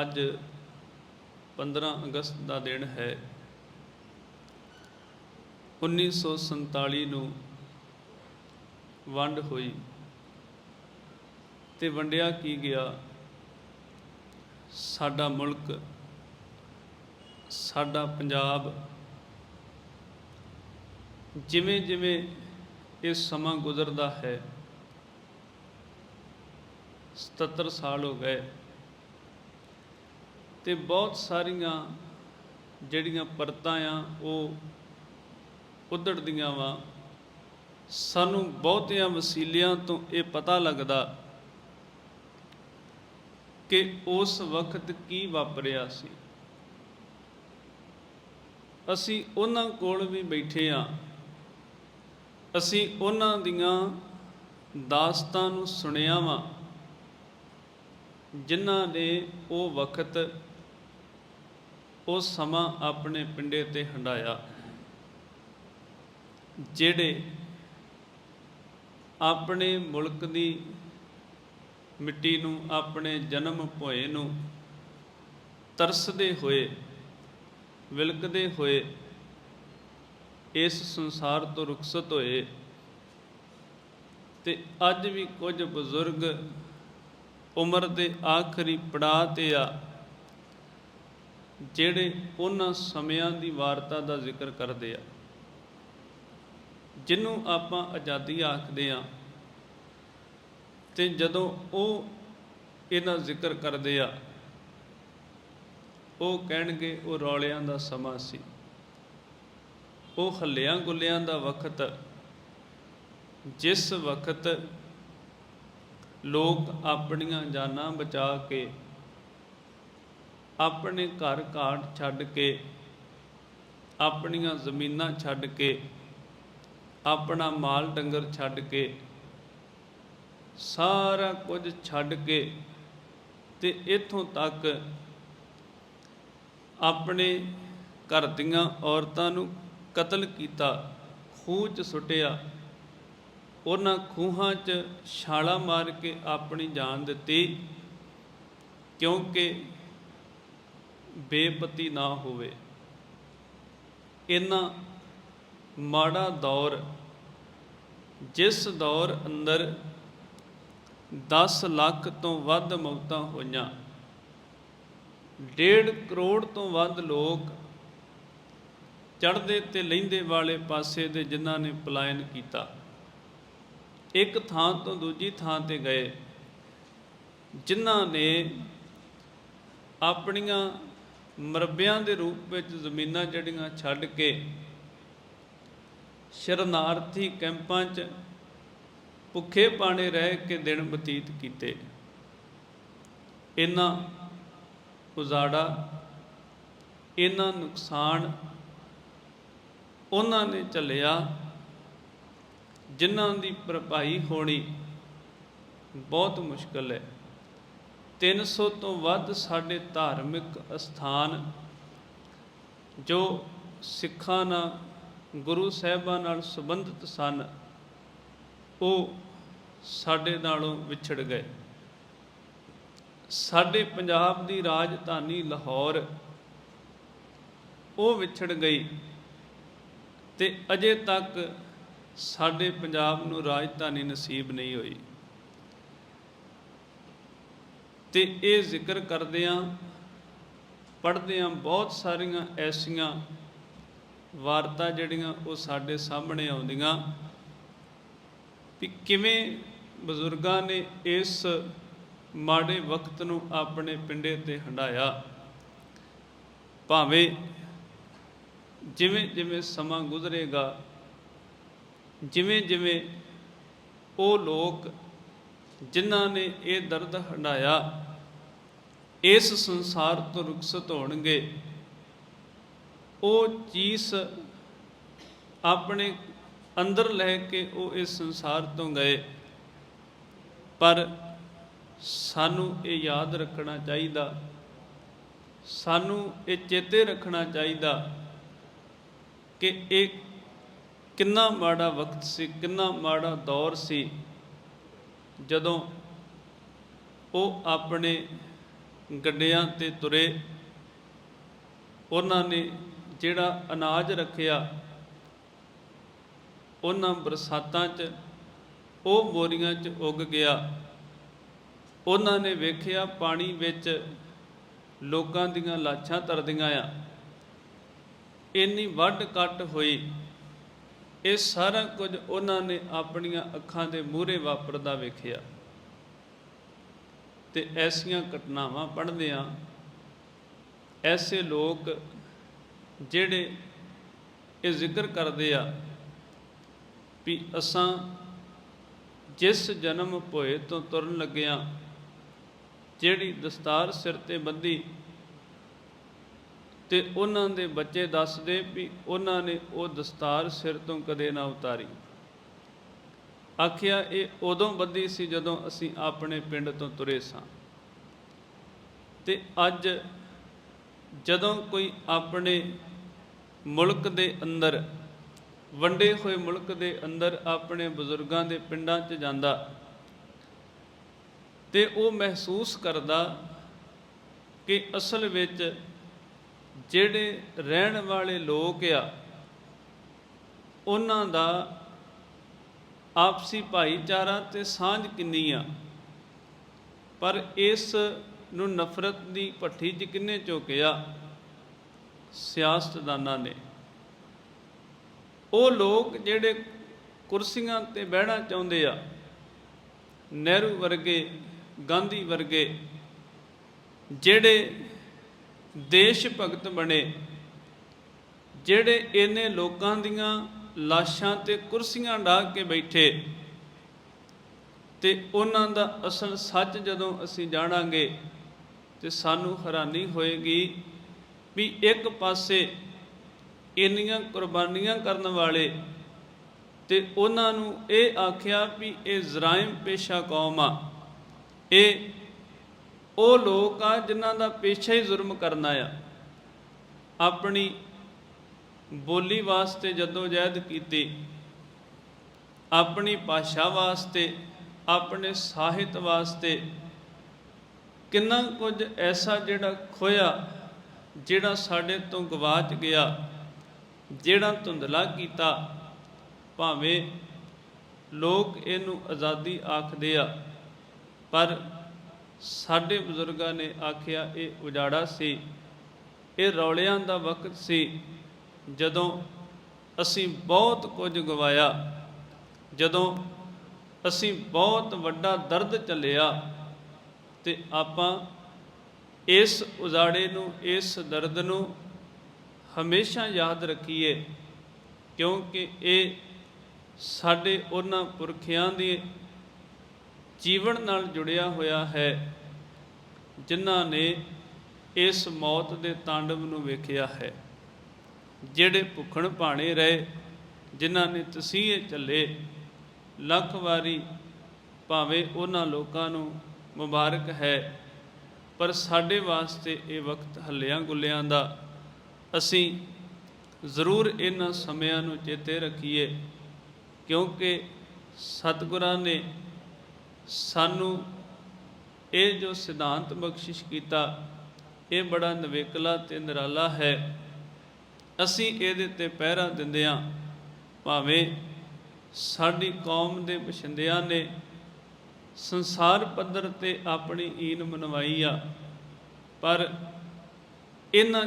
ਅੱਜ 15 ਅਗਸਤ ਦਾ ਦਿਨ ਹੈ। 1947 ਨੂੰ ਵੰਡ ਹੋਈ ਤੇ ਵੰਡਿਆ ਕੀ ਗਿਆ? ਸਾਡਾ ਮੁਲਕ, ਸਾਡਾ ਪੰਜਾਬ। ਜਿਵੇਂ ਜਿਵੇਂ ਇਹ ਸਮਾਂ ਗੁਜ਼ਰਦਾ ਹੈ 77 ਸਾਲ ਹੋ ਗਏ। ਤੇ ਬਹੁਤ ਸਾਰੀਆਂ ਜਿਹੜੀਆਂ ਪਰਤਾਂ ਆ, ਉਹ ਉਧੜਦੀਆਂ ਵਾ। ਸਾਨੂੰ ਬਹੁਤਿਆਂ ਵਸੀਲਿਆਂ ਤੋਂ ਇਹ ਪਤਾ ਲੱਗਦਾ ਕਿ ਉਸ ਵਕਤ ਕੀ ਵਾਪਰਿਆ ਸੀ। ਅਸੀਂ ਉਹਨਾਂ ਕੋਲ ਵੀ ਬੈਠੇ ਆ। ਅਸੀਂ ਉਹਨਾਂ ਦੀਆਂ ਦਾਸਤਾਂ ਨੂੰ ਸੁਣਿਆ ਵਾ, ਜਿਨ੍ਹਾਂ ਨੇ ਉਹ ਵਕਤ ਉਹ ਸਮਾਂ ਆਪਣੇ ਪਿੰਡੇ ਤੇ ਹੰਡਾਇਆ ਜਿਹੜੇ ਆਪਣੇ ਮੁਲਕ ਦੀ ਮਿੱਟੀ ਨੂੰ, ਆਪਣੇ ਜਨਮ ਭੋਏ ਨੂੰ ਤਰਸਦੇ ਹੋਏ, ਵਿਲਕਦੇ ਹੋਏ, ਇਸ ਸੰਸਾਰ ਤੋਂ ਰੁਖਸਤ ਹੋਏ ਤੇ ਅੱਜ ਵੀ ਕੁਝ ਬਜ਼ੁਰਗ ਉਮਰ ਦੇ ਆਖਰੀ ਪੜਾਅ ਤੇ ਆ। ਜਿਹੜੇ ਉਹਨਾਂ ਸਮਿਆਂ ਦੀ ਵਾਰਤਾ ਦਾ ਜ਼ਿਕਰ ਕਰਦੇ ਆ, ਜਿਹਨੂੰ ਆਪਾਂ ਆਜ਼ਾਦੀ ਆਖਦੇ ਆ ਤੇ ਜਦੋਂ ਉਹ ਇਹਦਾ ਜ਼ਿਕਰ ਕਰਦੇ ਆ, ਉਹ ਕਹਿਣਗੇ ਉਹ ਰੌਲਿਆਂ ਦਾ ਸਮਾਂ ਸੀ, ਉਹ ਹੱਲਿਆਂ ਗੁੱਲਿਆਂ ਦਾ ਵਕਤ, ਜਿਸ ਵਕਤ ਲੋਕ ਆਪਣੀਆਂ ਜਾਨਾਂ ਬਚਾ ਕੇ ਆਪਣੇ ਘਰ ਘਾਟ ਛੱਡ ਕੇ, ਆਪਣੀਆਂ ਜ਼ਮੀਨਾਂ ਛੱਡ ਕੇ, ਆਪਣਾ ਮਾਲ ਡੰਗਰ ਛੱਡ ਕੇ, ਸਾਰਾ ਕੁਝ ਛੱਡ ਕੇ ਤੇ ਇੱਥੋਂ ਤੱਕ ਆਪਣੇ ਘਰ ਦੀਆਂ ਔਰਤਾਂ ਨੂੰ ਕਤਲ ਕੀਤਾ ਖੂਹ 'ਚ ਸੁੱਟਿਆ, ਉਹਨਾਂ ਖੂਹਾਂ 'ਚ ਛਾਲਾ ਮਾਰ ਕੇ ਆਪਣੀ ਜਾਨ ਦਿੱਤੀ ਕਿਉਂਕਿ ਬੇਪਤੀ ਨਾ ਹੋਵੇ। ਇਨਾ ਮਾੜਾ ਦੌਰ, ਜਿਸ ਦੌਰ ਅੰਦਰ 10 ਲੱਖ ਤੋਂ ਵੱਧ ਮੌਤਾਂ ਹੋਈਆਂ 1.5 ਕਰੋੜ ਤੋਂ ਵੱਧ ਲੋਕ ਚੜ੍ਹਦੇ ਤੇ ਲਹਿੰਦੇ ਵਾਲੇ ਪਾਸੇ ਦੇ ਜਿਨ੍ਹਾਂ ਨੇ ਪਲਾਇਨ ਕੀਤਾ, ਇੱਕ ਥਾਂ ਤੋਂ ਦੂਜੀ ਥਾਂ ਤੇ ਗਏ, ਜਿਨ੍ਹਾਂ ਨੇ ਆਪਣੀਆਂ ਮਰਬਿਆਂ ਦੇ ਰੂਪ ਵਿੱਚ ਜ਼ਮੀਨਾਂ ਜਿਹੜੀਆਂ ਛੱਡ ਕੇ ਸ਼ਰਨਾਰਥੀ ਕੈਂਪਾਂ 'ਚ ਭੁੱਖੇ ਪਾਣੇ ਰਹਿ ਕੇ ਦਿਨ ਬਤੀਤ ਕੀਤੇ। ਇਹਨਾਂ ਉਜ਼ਾੜਾ, ਇਹਨਾਂ ਨੁਕਸਾਨ ਉਹਨਾਂ ਨੇ ਝੱਲਿਆ, ਜਿਨ੍ਹਾਂ ਦੀ ਭਰਪਾਈ ਹੋਣੀ ਬਹੁਤ ਮੁਸ਼ਕਲ ਹੈ। 300 ਤੋਂ ਵੱਧ ਸਾਡੇ ਧਾਰਮਿਕ ਅਸਥਾਨ ਜੋ ਸਿੱਖਾਂ ਨਾਲ, ਗੁਰੂ ਸਾਹਿਬਾਂ ਨਾਲ ਸੰਬੰਧਿਤ ਸਨ, ਉਹ ਸਾਡੇ ਨਾਲੋਂ ਵਿਛੜ ਗਏ। ਸਾਡੇ ਪੰਜਾਬ ਦੀ ਰਾਜਧਾਨੀ ਲਾਹੌਰ, ਉਹ ਵਿਛੜ ਗਈ ਤੇ ਅਜੇ ਤੱਕ ਸਾਡੇ ਪੰਜਾਬ ਨੂੰ ਰਾਜਧਾਨੀ ਨਸੀਬ ਨਹੀਂ ਹੋਈ। ਤੇ ਇਹ ਜ਼ਿਕਰ ਕਰਦਿਆਂ, ਪੜ੍ਹਦਿਆਂ ਬਹੁਤ ਸਾਰੀਆਂ ਐਸੀਆਂ ਵਾਰਤਾ ਜਿਹੜੀਆਂ ਉਹ ਸਾਡੇ ਸਾਹਮਣੇ ਆਉਂਦੀਆਂ ਵੀ ਕਿਵੇਂ ਬਜ਼ੁਰਗਾਂ ਨੇ ਇਸ ਮਾੜੇ ਵਕਤ ਨੂੰ ਆਪਣੇ ਪਿੰਡੇ ਤੇ ਹੰਡਾਇਆ ਭਾਵੇਂ ਜਿਵੇਂ ਜਿਵੇਂ ਸਮਾਂ ਗੁਜ਼ਰੇਗਾ, ਜਿਵੇਂ ਜਿਵੇਂ ਉਹ ਲੋਕ ਜਿਨ੍ਹਾਂ ਨੇ ਇਹ ਦਰਦ ਹੰਡਾਇਆ ਇਸ ਸੰਸਾਰ ਤੋਂ ਰੁਖਸਤ ਹੋਣਗੇ। ਉਹ ਚੀਸ ਆਪਣੇ ਅੰਦਰ ਲੈ ਕੇ ਉਹ ਇਸ ਸੰਸਾਰ ਤੋਂ ਗਏ। ਪਰ ਸਾਨੂੰ ਇਹ ਯਾਦ ਰੱਖਣਾ ਚਾਹੀਦਾ। ਸਾਨੂੰ ਇਹ ਚੇਤੇ ਰੱਖਣਾ ਚਾਹੀਦਾ ਕਿ ਇਹ ਕਿੰਨਾ ਮਾੜਾ ਵਕਤ ਸੀ, ਕਿੰਨਾ ਮਾੜਾ ਦੌਰ ਸੀ। ਜਦੋਂ ਉਹ ਆਪਣੇ ਗੱਡਿਆਂ ਤੇ ਤੁਰੇ, ਉਹਨਾਂ ਨੇ ਜਿਹੜਾ ਅਨਾਜ ਰੱਖਿਆ, ਉਹਨਾਂ ਬਰਸਾਤਾਂ 'ਚ ਉਹ ਬੋਰੀਆਂ 'ਚ ਉੱਗ ਗਿਆ। ਉਹਨਾਂ ਨੇ ਵੇਖਿਆ ਪਾਣੀ ਵਿੱਚ ਲੋਕਾਂ ਦੀਆਂ ਲਾਸ਼ਾਂ ਤਰਦੀਆਂ ਆ। ਇੰਨੀ ਵੱਢ ਕੱਟ ਹੋਈ। ਇਹ ਸਾਰਾ ਕੁਝ ਉਹਨਾਂ ਨੇ ਆਪਣੀਆਂ ਅੱਖਾਂ ਦੇ ਮੂਹਰੇ ਵਾਪਰਦਾ ਵੇਖਿਆ। ਤੇ ਐਸੀਆਂ ਘਟਨਾਵਾਂ ਪੜ੍ਹਦੇ ਆ ਐਸੇ ਲੋਕ ਜਿਹੜੇ ਇਹ ਜ਼ਿਕਰ ਕਰਦੇ ਆ ਵੀ ਅਸਾਂ ਜਿਸ ਜਨਮ ਭੋਏ ਤੋਂ ਤੁਰਨ ਲੱਗਿਆ ਜਿਹੜੀ ਦਸਤਾਰ ਸਿਰ ਤੇ ਬੰਦੀ ਤੇ ਉਹਨਾਂ ਦੇ ਬੱਚੇ ਦੱਸਦੇ ਵੀ ਉਹਨਾਂ ਨੇ ਉਹ ਦਸਤਾਰ ਸਿਰ ਤੋਂ ਕਦੇ ਨਾ ਉਤਾਰੀ। ਆਖਿਆ, ਇਹ ਉਦੋਂ ਬੱਦੀ ਸੀ ਜਦੋਂ ਅਸੀਂ ਆਪਣੇ ਪਿੰਡ ਤੋਂ ਤੁਰੇ ਸਾਂ। ਤੇ ਅੱਜ ਜਦੋਂ ਕੋਈ ਆਪਣੇ ਮੁਲਕ ਦੇ ਅੰਦਰ, ਵੰਡੇ ਹੋਏ ਮੁਲਕ ਦੇ ਅੰਦਰ ਆਪਣੇ ਬਜ਼ੁਰਗਾਂ ਦੇ ਪਿੰਡਾਂ 'ਚ ਜਾਂਦਾ ਤੇ ਉਹ ਮਹਿਸੂਸ ਕਰਦਾ ਕਿ ਅਸਲ ਵਿੱਚ ਜਿਹੜੇ ਰਹਿਣ ਵਾਲੇ ਲੋਕ ਆ, ਉਹਨਾਂ ਦਾ ਆਪਸੀ ਭਾਈਚਾਰਾ ਤੇ ਸਾਂਝ ਕਿੰਨੀ ਆ? ਪਰ ਇਸ ਨੂੰ ਨਫ਼ਰਤ ਦੀ ਭੱਠੀ 'ਚ ਕਿੰਨੇ ਝੋਕਿਆ ਸਿਆਸਤਦਾਨਾਂ ਨੇ। ਉਹ ਲੋਕ ਜਿਹੜੇ ਕੁਰਸੀਆਂ ਤੇ ਬਹਿਣਾ ਚਾਹੁੰਦੇ ਆ, ਨਹਿਰੂ ਵਰਗੇ, ਗਾਂਧੀ ਵਰਗੇ, ਜਿਹੜੇ ਦੇਸ਼ ਭਗਤ ਬਣੇ, ਜਿਹੜੇ ਇਹਨੇ ਲੋਕਾਂ ਦੀਆਂ ਲਾਸ਼ਾਂ ਤੇ ਕੁਰਸੀਆਂ ਢਾ ਕੇ ਬੈਠੇ ਤੇ ਉਹਨਾਂ ਦਾ ਅਸਲ ਸੱਚ ਜਦੋਂ ਅਸੀਂ ਜਾਣਾਂਗੇ ਤੇ ਸਾਨੂੰ ਹੈਰਾਨੀ ਹੋਏਗੀ ਵੀ ਇੱਕ ਪਾਸੇ ਇੰਨੀਆਂ ਕੁਰਬਾਨੀਆਂ ਕਰਨ ਵਾਲੇ ਤੇ ਉਹਨਾਂ ਨੂੰ ਇਹ ਆਖਿਆ ਵੀ ਇਹ ਜ਼ਰਾਇਮ ਪੇਸ਼ਾ ਕੌਮ ਆ, ਇਹ ਉਹ ਲੋਕ ਆ ਜਿਨ੍ਹਾਂ ਦਾ ਪੇਸ਼ਾ ਹੀ ਜ਼ੁਲਮ ਕਰਨਾ ਆ। ਆਪਣੀ ਬੋਲੀ ਵਾਸਤੇ ਜਦੋਂ ਜਹਿਦ ਕੀਤੀ, ਆਪਣੀ ਭਾਸ਼ਾ ਵਾਸਤੇ, ਆਪਣੇ ਸਾਹਿਤ ਵਾਸਤੇ, ਕਿੰਨਾ ਕੁਝ ਐਸਾ ਜਿਹੜਾ ਖੋਇਆ, ਜਿਹੜਾ ਸਾਡੇ ਤੋਂ ਗਵਾਚ ਗਿਆ, ਜਿਹੜਾ ਧੁੰਦਲਾ ਕੀਤਾ, ਭਾਵੇਂ ਲੋਕ ਇਹਨੂੰ ਆਜ਼ਾਦੀ ਆਖਦੇ ਆ, ਪਰ ਸਾਡੇ ਬਜ਼ੁਰਗਾਂ ਨੇ ਆਖਿਆ, ਇਹ ਉਜਾੜਾ ਸੀ। ਇਹ ਰੌਲਿਆਂ ਦਾ ਵਕਤ ਸੀ, ਜਦੋਂ ਅਸੀਂ ਬਹੁਤ ਕੁਝ ਗਵਾਇਆ। ਜਦੋਂ ਅਸੀਂ ਬਹੁਤ ਵੱਡਾ ਦਰਦ ਚੱਲਿਆ ਤੇ ਆਪਾਂ ਇਸ ਉਜਾੜੇ ਨੂੰ, ਇਸ ਦਰਦ ਨੂੰ ਹਮੇਸ਼ਾ ਯਾਦ ਰੱਖੀਏ, ਕਿਉਂਕਿ ਇਹ ਸਾਡੇ ਉਹਨਾਂ ਪੁਰਖਿਆਂ ਦੀ ਜੀਵਨ ਨਾਲ ਜੁੜਿਆ ਹੋਇਆ ਹੈ, ਜਿਨ੍ਹਾਂ ਨੇ ਇਸ ਮੌਤ ਦੇ ਤਾਂਡਵ ਨੂੰ ਵੇਖਿਆ ਹੈ। ਜਿਹੜੇ ਭੁੱਖਣ ਭਾਣੇ ਰਹੇ, ਜਿਨ੍ਹਾਂ ਨੇ ਤਸੀਹੇ ਚੱਲੇ ਲੱਖ ਵਾਰੀ ਭਾਵੇਂ ਉਹਨਾਂ ਲੋਕਾਂ ਨੂੰ ਮੁਬਾਰਕ ਹੈ, ਪਰ ਸਾਡੇ ਵਾਸਤੇ ਇਹ ਵਕਤ ਹੱਲਿਆਂ ਗੁੱਲਿਆਂ ਦਾ। ਅਸੀਂ ਜ਼ਰੂਰ ਇਹਨਾਂ ਸਮਿਆਂ ਨੂੰ ਚੇਤੇ ਰੱਖੀਏ, ਕਿਉਂਕਿ ਸਤਿਗੁਰਾਂ ਨੇ ਸਾਨੂੰ ਇਹ ਜੋ ਸਿਧਾਂਤ ਬਖਸ਼ਿਸ਼ ਕੀਤਾ, ਇਹ ਬੜਾ ਨਵੇਕਲਾ ਤੇ ਨਿਰਾਲਾ ਹੈ। ਅਸੀਂ ਇਹਦੇ ਤੇ ਪਹਿਰਾ ਦਿੰਦੇ ਦਿੰਦਿਆਂ ਭਾਵੇਂ ਸਾਡੀ ਕੌਮ ਦੇ ਬਸ਼ਿੰਦਿਆਂ ਨੇ ਸੰਸਾਰ ਪੱਧਰ ਤੇ ਆਪਣੀ ਈਨ ਮਨਵਾਈ ਆ, ਪਰ ਇਹਨਾਂ